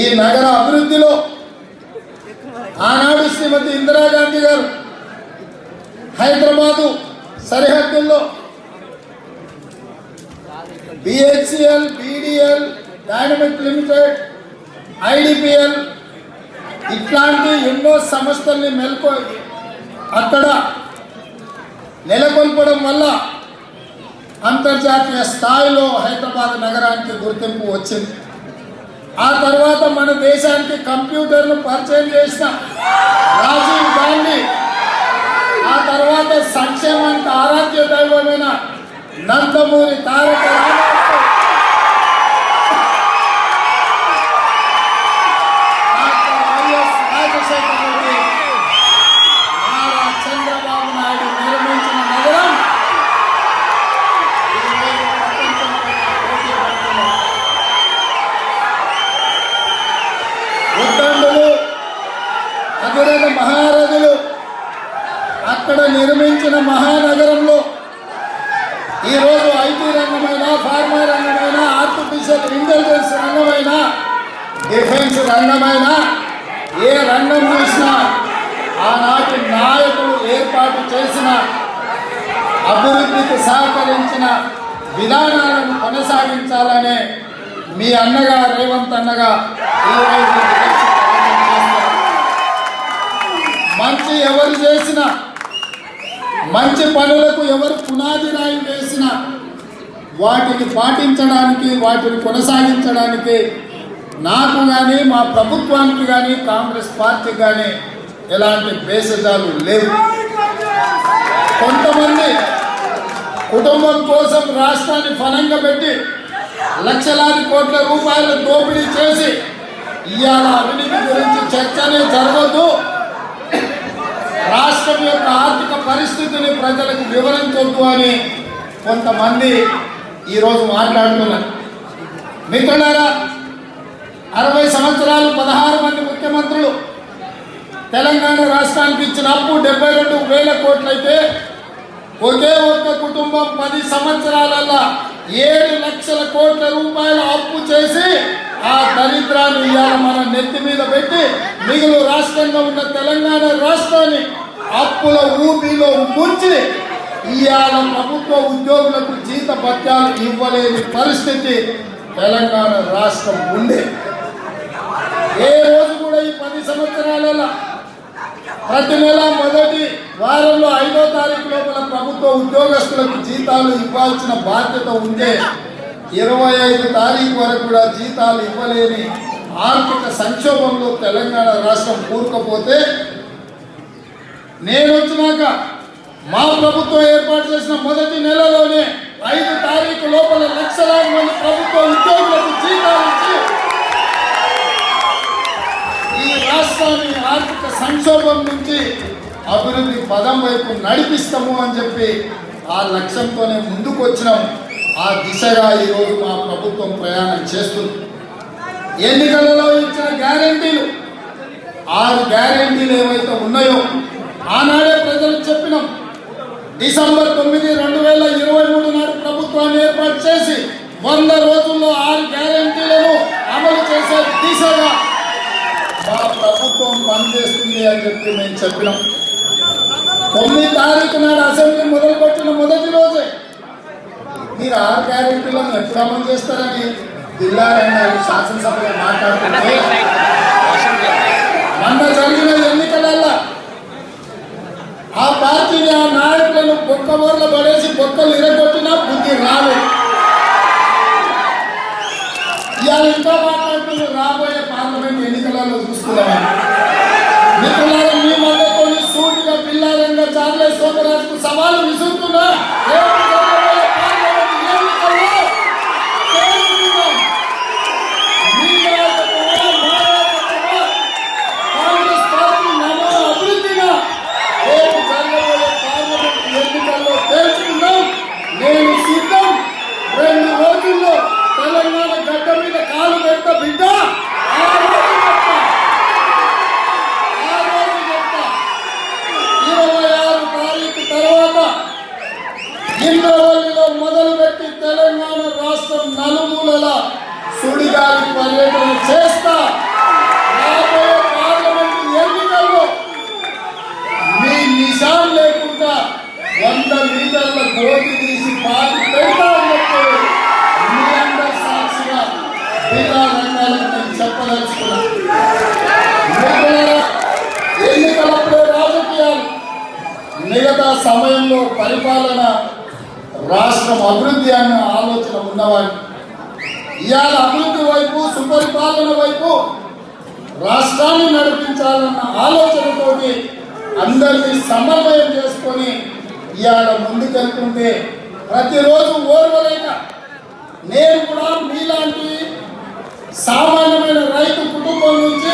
ఈ నగర అభివృద్ధిలో ఆనాడు శ్రీమతి ఇందిరాగాంధీ గారు హైదరాబాదు సరిహద్దుల్లో BHCL BDL dynamic limited IDPL ఇట్లాంటి ఎన్నో సంస్థల్ని మెల్కొ అక్కడ నెలకొల్పడం వల్ల అంతర్జాతీయ స్థాయిలో హైదరాబాద్ నగరానికి గుర్తింపు వచ్చింది. ఆ తర్వాత మన దేశానికి కంప్యూటర్ను పరిచయం చేసిన రాజీవ్ గాంధీ ఆ తర్వాత సంక్షేమానికి ఆరాధ్య దైవమైన నందమూరి తారక రామారావు నిర్మించిన మహారథులు అక్కడ నిర్మించిన మహానగరంలో ఈరోజు ఐటీ రంగమైన ఫార్మా రంగమైన ఆర్టిఫిషియల్ ఇంటెలిజెన్స్ రంగమైన డిఫెన్స్ రంగమైన ఏ రంగం చూసినా ఆనాటి నాయకులు ఏర్పాటు చేసిన అభివృద్ధికి సహకరించిన విధానాలను కొనసాగించాలనే మీ అన్నగా రేవంత్ అన్నగా ఈరోజు మంచి ఎవరు చేసినా మంచి పనులకు ఎవరు పునాది రాయి వేసిన? వాటిని పాటించడానికి వాటిని కొనసాగించడానికి నాకు కానీ మా ప్రభుత్వానికి కానీ కాంగ్రెస్ పార్టీకి కానీ ఎలాంటి భేషజాలు లేవు. కొంతమంది కుటుంబం కోసం రాష్ట్రాన్ని ఫలంగా పెట్టి లక్షలాది కోట్ల రూపాయలు దోపిడీ చేసి ఇవాళ అవినీతి గురించి చర్చనే జరగదు. రాష్ట్రం యొక్క ఆర్థిక పరిస్థితిని ప్రజలకు వివరించొద్దు అని కొంతమంది ఈరోజు మాట్లాడుతున్నారు. మిత్రులారా అరవై సంవత్సరాలు పదహారు మంది ముఖ్యమంత్రులు తెలంగాణ రాష్ట్రానికి ఇచ్చిన అప్పు డెబ్బై రెండు వేల కోట్లయితే ఒకే ఒక్క కుటుంబం పది సంవత్సరాలల్లా ఏడు లక్షల కోట్ల రూపాయల అప్పు చేసి ఆ దరిద్రాన్ని ఇవాళ మన నెత్తి మీద పెట్టి మిగులు రాష్ట్రంగా ఉన్న తెలంగాణ రాష్ట్రాన్ని అప్పుల ఊపిలో ముంచి ఇవాళ ప్రభుత్వ ఉద్యోగులకు జీత భత్యాలు ఇవ్వలేని పరిస్థితి తెలంగాణ రాష్ట్రం ఉండే. ఏ రోజు కూడా ఈ పది సంవత్సరాలలో ప్రతి నెల మొదటి వారంలో ఐదో తారీఖు లోపల ప్రభుత్వ ఉద్యోగస్తులకు జీతాలు ఇవ్వాల్సిన బాధ్యత ఉండే ఇరవై ఐదు తారీఖు వరకు కూడా జీతాలు ఇవ్వలేని ఆర్థిక సంక్షోభంలో తెలంగాణ రాష్ట్రం కూరుకపోతే నేను వచ్చినాక మా ప్రభుత్వం ఏర్పాటు చేసిన మొదటి నెలలోనే ఐదు తారీఖు లోపల లక్షలాది మంది ప్రభుత్వ ఉద్యోగులకు జీతాలు ఇచ్చి ఈ రాష్ట్రాన్ని ఆర్థిక సంక్షోభం నుంచి అభివృద్ధి పదం వైపు నడిపిస్తాము అని చెప్పి ఆ లక్ష్యంతోనే ముందుకు వచ్చినాం ఆ దిశగా ఈరోజు మా ప్రభుత్వం ప్రయాణం చేస్తుంది. ఎన్నికలలో ఇచ్చిన గ్యారంటీలు ఆరు గ్యారంటీలు ఏవైతే ఉన్నాయో ఆనాడే ప్రజలకు చెప్పినాం డిసెంబర్ తొమ్మిది రెండు వేల ఇరవై మూడు నాడు ప్రభుత్వాన్ని ఏర్పాటు చేసి వంద రోజుల్లో ఆరు గ్యారంటీలను అమలు చేసే దిశగా మా ప్రభుత్వం పనిచేస్తుంది అని చెప్పి మేము చెప్పినాం. తొమ్మిది తారీఖు నాడు అసెంబ్లీ మొదలుపెట్టిన మొదటి రోజే మీరు ఆరు గ్యారెంటీలను ఎప్పుడు అమలు చేస్తారని జిల్లా శాసనసభలో మాట్లాడుతుంటే మొన్న జరిగిన ఆ పార్టీని ఆ నాయకులను బొక్క బోర్ల పడేసి బొక్కలు ఇరగొట్టినా బుద్ధి రాలేదు ఇవాళ ఇంకా మాట్లాడుతున్న రాబోయే పార్లమెంట్ ఎన్నికలలో చూస్తున్నామని మిత్రులారా మీ మద్దతు సూటిగా పిల్లలంగా చార్లెస్ సోమరాజుకు సవాలు విసురుతున్నా? జిల్లాకి పర్యటన చేస్తా. రాబోయే పార్లమెంట్ ఎన్నికల్లో మీ నిజాం లేకుండా వంద మీటర్ల గోటి తీసి పాటి పెడతా మీ అందరి సాక్షిగా జిల్లా రంగాలకు నేను చెప్పదలుచుకున్నాను ఎన్నికలప్పుడే రాజకీయాలు మిగతా సమయంలో పరిపాలన రాష్ట్రం అభివృద్ధి అన్న ఆలోచన ఉన్నవాడిని. ఇవాళ అభివృద్ధి వైపు సుపరిపాలన వైపు రాష్ట్రాన్ని నడిపించాలన్న ఆలోచనతోటి అందరినీ సమన్వయం చేసుకొని ఇవాళ ముందుకెళ్తుంటే ప్రతిరోజు ఓర్వలేక నేను కూడా మీలాంటి సామాన్యమైన రైతు కుటుంబం నుంచి